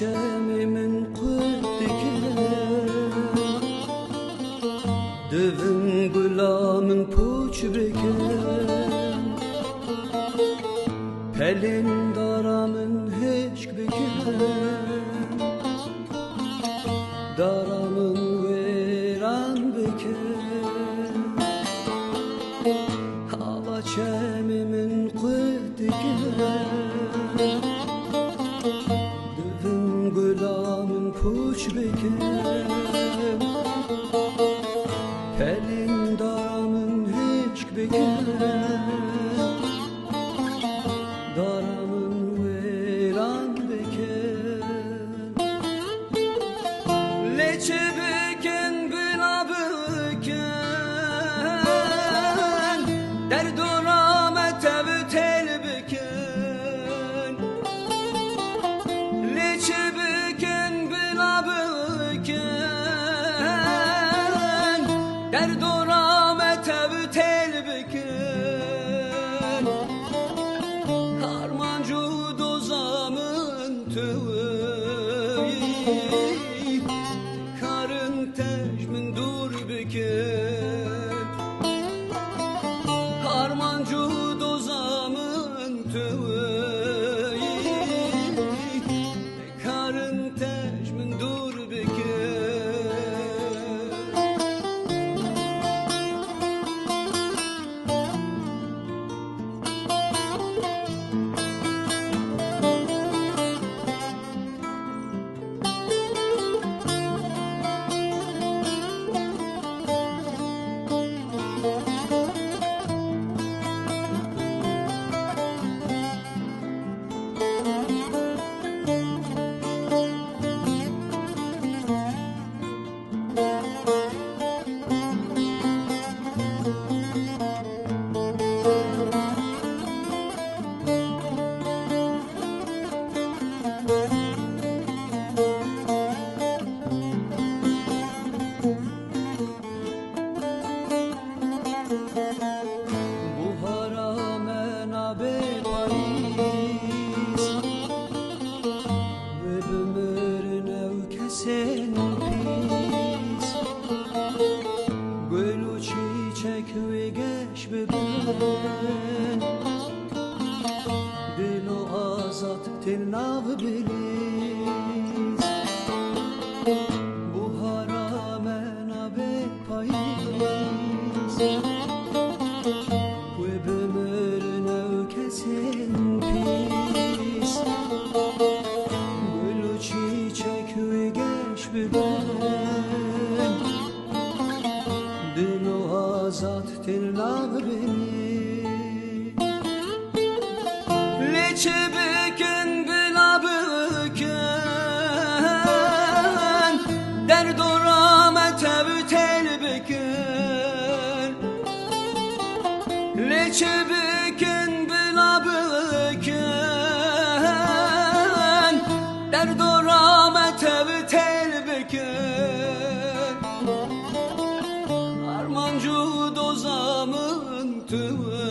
çemimin kurdikiler Devin gulamın puç beken Pelin daramın heşk beken puç beken Pelin daramın hiç beken tüvü Karın teşmin dur beken Harmancı dozamın tüvü Karın teşmin o azat til nav bilis Buhara menabe Paris ve bömür nevkesin pis Gül çiçek ve geç bilen Dil o azat tırnağı beni Leçe Leçe beken bela beken Derd o rahmet tel beken Armancı dozamın tüvü